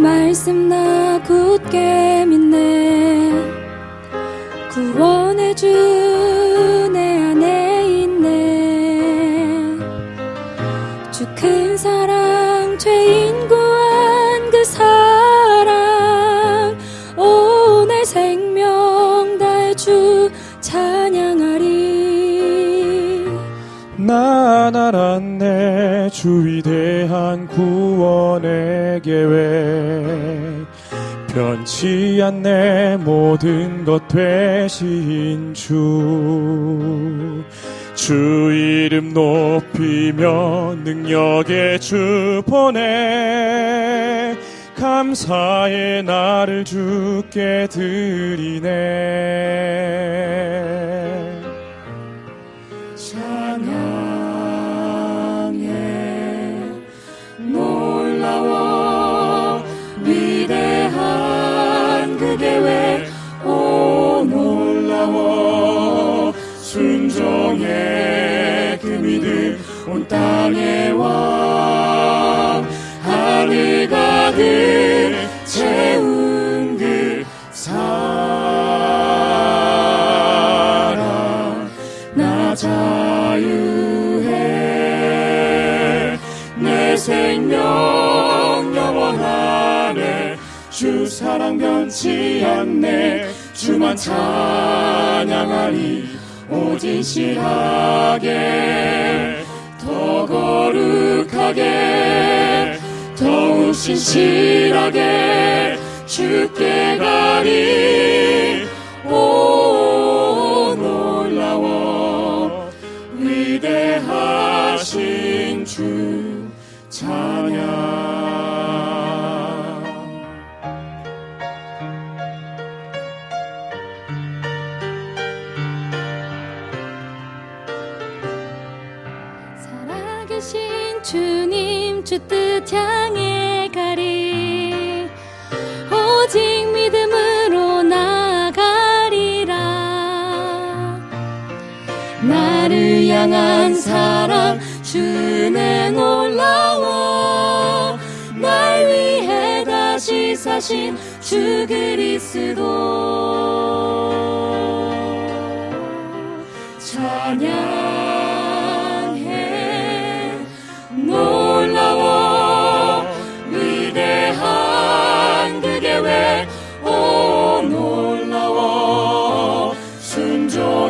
말씀 나 굳게 믿네. 구원의 주내 안에 있네. 주 큰 사랑 죄인 구한 그 사랑. 오늘 생명 다해 주 찬양하리. 난 알았네 주 위대한 구원의 계획. 변치 않네 모든 것 되신 주. 주 이름 높이며 능력의 주 보내. 감사의 나를 주께 드리네 믿음 온 땅의 왕 하늘 가득 채운 그 사랑 나 자유해. 내 생명 영원하네. 주 사랑 변치 않네. 주만 찬양하리 오직 실하게 더 거룩하게 더욱 신실하게 주께 가리 계신 주님 주 뜻 향해 가리. 오직 믿음으로 나아가리라. 나를 향한 사랑 주는 놀라워. 날 위해 다시 사신 주 그리스도. 찬양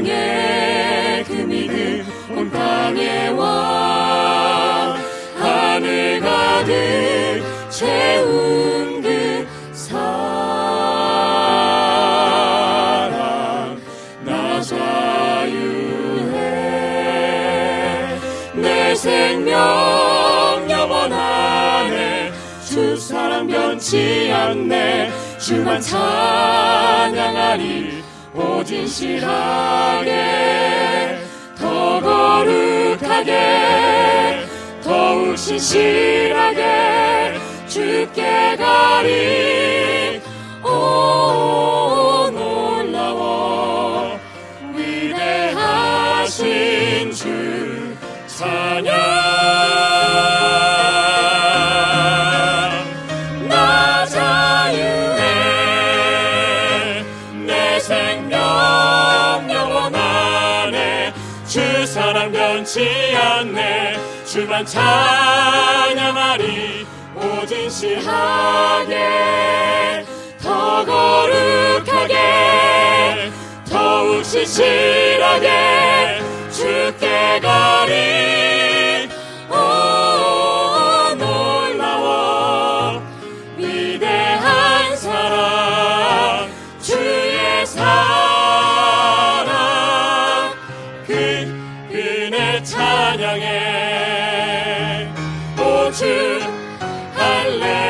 순종의 그 믿음 온 땅의 왕 하늘 가득 채운 그 사랑 나 자유해. 내 생명 영원하네 주 사랑 변치 않네. 주만 찬양하리 오직 실하게 더 거룩하게 더욱 신실하게 주께 가리 변치 않네. 주만 찬양하리 오직 실하게. 더 거룩하게 더욱 신실하게 주께 가리 Allez.